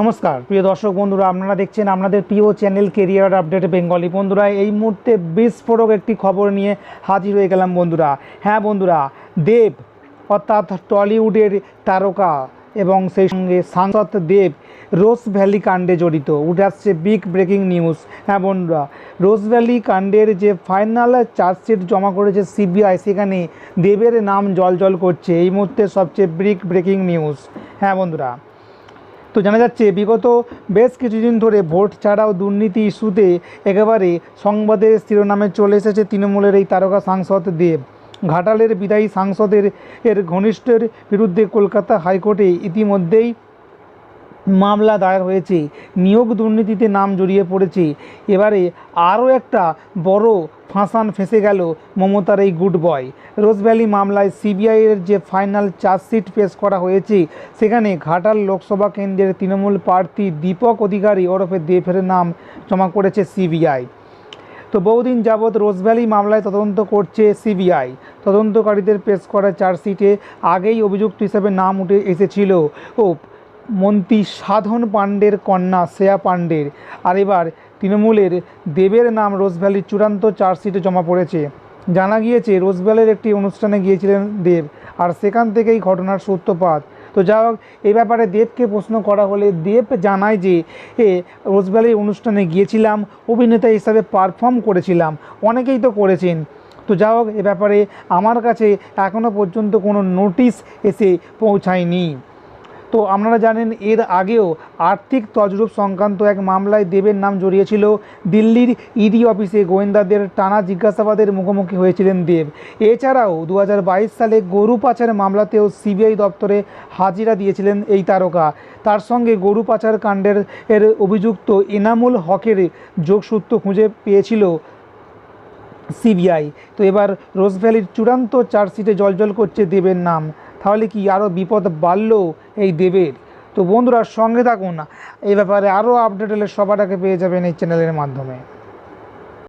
নমস্কার, প্রিয় দর্শক বন্ধুরা, আপনারা দেখছেন আপনাদের প্রিয় চ্যানেল কেরিয়ার আপডেট বেঙ্গলি বন্ধুরা, এই মুহূর্তে বিস্ফোরক একটি খবর নিয়ে হাজির হয়ে গেলাম বন্ধুরা। হ্যাঁ বন্ধুরা, দেব, অর্থাৎ টলিউডের তারকা এবং সেই সঙ্গে সাংসদ দেব, রোজ ভ্যালি কাণ্ডে জড়িত। উঠে আসছে বিগ ব্রেকিং নিউজ হ্যাঁ বন্ধুরা, রোজ ভ্যালি কাণ্ডের যে ফাইনাল চার্জশিট জমা করেছে সিবিআই সেখানে দেবের নাম জল করছে। এই মুহূর্তে সবচেয়ে বিগ ব্রেকিং নিউজ হ্যাঁ বন্ধুরা তো জানা যাচ্ছে, বিগত বেশ কিছুদিন ধরে ভোট ছাড়াও দুর্নীতি ইস্যুতে একেবারে সংবাদের শিরোনামে চলে এসেছে তৃণমূলের এই তারকা সাংসদ দেব। ঘাটালের বিদায়ী সাংসদের, এর ঘনিষ্ঠের বিরুদ্ধে কলকাতা হাইকোর্টে ইতিমধ্যেই মামলা দায়ের হয়েছে। নিয়োগ দুর্নীতিতে নাম জড়িয়ে পড়েছে। এবারে আরও একটা বড় ফাঁসান ফেঁসে গেল মমতার এই গুড বয়। রোজভ্যালি মামলায় সিবিআইয়ের যে ফাইনাল চার্জশিট পেশ করা হয়েছে, সেখানে ঘাটাল লোকসভা কেন্দ্রের তৃণমূল প্রার্থী দীপক অধিকারী ওরফে দেবের নাম জমা করেছে সিবিআই। তো বহুদিন যাবৎ রোজভ্যালি মামলায় তদন্ত করছে সিবিআই। তদন্তকারীদের পেশ করা চার্জশিটে আগেই অভিযুক্ত হিসেবে নাম উঠে এসেছিল। ও মন্ত্রী সাধন পাণ্ডের কন্যা শ্রেয়া পাণ্ডের। আর এবার তৃণমূলের দেবের নাম রোজভ্যালির চূড়ান্ত চার্জশিটে জমা পড়েছে। জানা গিয়েছে, রোজভ্যালির একটি অনুষ্ঠানে গিয়েছিলেন দেব, আর সেখান থেকেই ঘটনার সূত্রপাত। তো যা হোক এই ব্যাপারে দেবকে প্রশ্ন করা হলে দেব জানায় যে, এ, রোজভ্যালির অনুষ্ঠানে গিয়েছিলাম, অভিনেতা হিসাবে পারফর্ম করেছিলাম, অনেকেই তো করেছেন। তো যা হোক, এ ব্যাপারে আমার কাছে এখনও পর্যন্ত কোনো নোটিশ এসে পৌঁছায়নি। তো আপনারা জানেন, এর আগেও আর্থিক তজরূপ সংক্রান্ত এক মামলায় দেবের নাম জড়িয়েছিল। দিল্লির ইডি অফিসে গোয়েন্দাদের টানা জিজ্ঞাসাবাদের মুখোমুখি হয়েছিলেন দেব। এছাড়াও দু হাজার বাইশ সালে গরু পাচার মামলাতেও সিবিআই দপ্তরে হাজিরা দিয়েছিলেন এই তারকা। তার সঙ্গে গরু পাচার কাণ্ডের এর অভিযুক্ত এনামুল হকের যোগসূত্র খুঁজে পেয়েছিল সিবিআই। তো এবার রোজভ্যালির চূড়ান্ত চার্জশিটে জলজল করছে দেবের নাম। তাহলে কি আরও বিপদ বাড়ল এই দেবের? তো বন্ধুরা সঙ্গে থাকুন, এই ব্যাপারে আরও আপডেট হলে সবার আগে পেয়ে যাবেন এই চ্যানেলের মাধ্যমে।